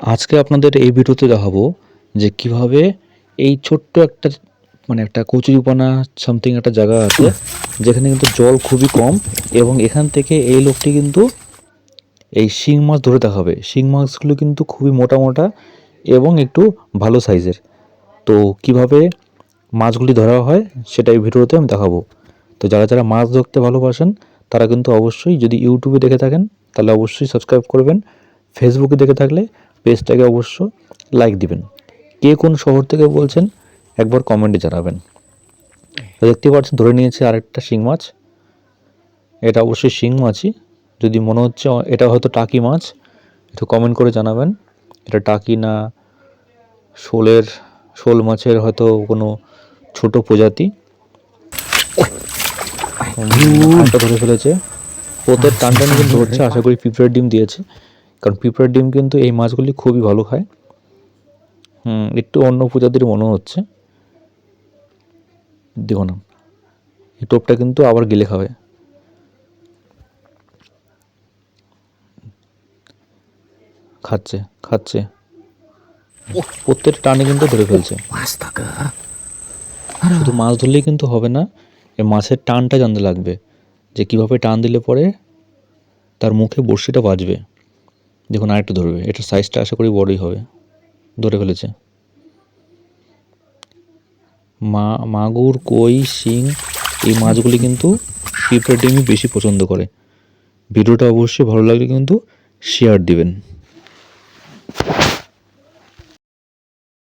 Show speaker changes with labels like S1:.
S1: আজকে আপনাদের এই ভিডিওতে দেখাবো যে কীভাবে এই ছোট্ট একটা মানে একটা কচুরিপানা সামথিং একটা জায়গা আছে, যেখানে কিন্তু জল খুবই কম এবং এখান থেকে এই লোকটি কিন্তু এই শিং মাছ ধরে দেখাবে। শিং মাছগুলো কিন্তু খুবই মোটা মোটা এবং একটু ভালো সাইজের। তো কীভাবে মাছগুলি ধরা হয় সেটা এই ভিডিওতে আমি দেখাবো। তো যারা যারা মাছ ধরতে ভালোবাসেন, তারা কিন্তু অবশ্যই যদি ইউটিউবে দেখে থাকেন, তাহলে অবশ্যই সাবস্ক্রাইব করবেন। ফেসবুকে দেখে থাকলে পেজটাকে অবশ্য লাইক দিবেন। কে কোন শহর থেকে বলছেন, একবার কমেন্টে জানাবেন। দেখতে পাচ্ছেন, ধরে নিয়েছে আরেকটা শিং মাছ। এটা অবশ্যই শিং মাছই। যদি মনে হচ্ছে, এটা হয়তো টাকি মাছ, একটু কমেন্ট করে জানাবেন। এটা টাকি না, শোলের, শোল মাছের হয়তো কোনো ছোট প্রজাতি। ধরে ফেলেছে। ওদের টান টান কিন্তু ধরছে আশা করি পিঁপড়ের ডিম দিয়েছে। কারণ পিঁপড়ার ডিম কিন্তু এই মাছগুলি খুবই ভালো খায়। হুম একটু অন্য প্রজাতির মনে হচ্ছে। দেখো না এই টোপটা কিন্তু আবার গেলে খাবে। খাচ্ছে খাচ্ছে। প্রত্যেকটা টানে কিন্তু ধরে ফেলছে। শুধু মাছ ধরলেই কিন্তু হবে না এই মাছের টানটা জানতে লাগবে যে কীভাবে টান দিলে পরে তার মুখে বড়শিটা বাজবে। দেখুন আরেকটু ধরবে। এটার সাইজটা আশা করি বড়ই হবে। ধরে ফেলেছে। মা, মাগুর, কই, শিং এই মাছগুলি কিন্তু পিঁপড়ে ডিমই বেশি পছন্দ করে। ভিডিওটা অবশ্যই ভালো লাগলে কিন্তু শেয়ার দিবেন।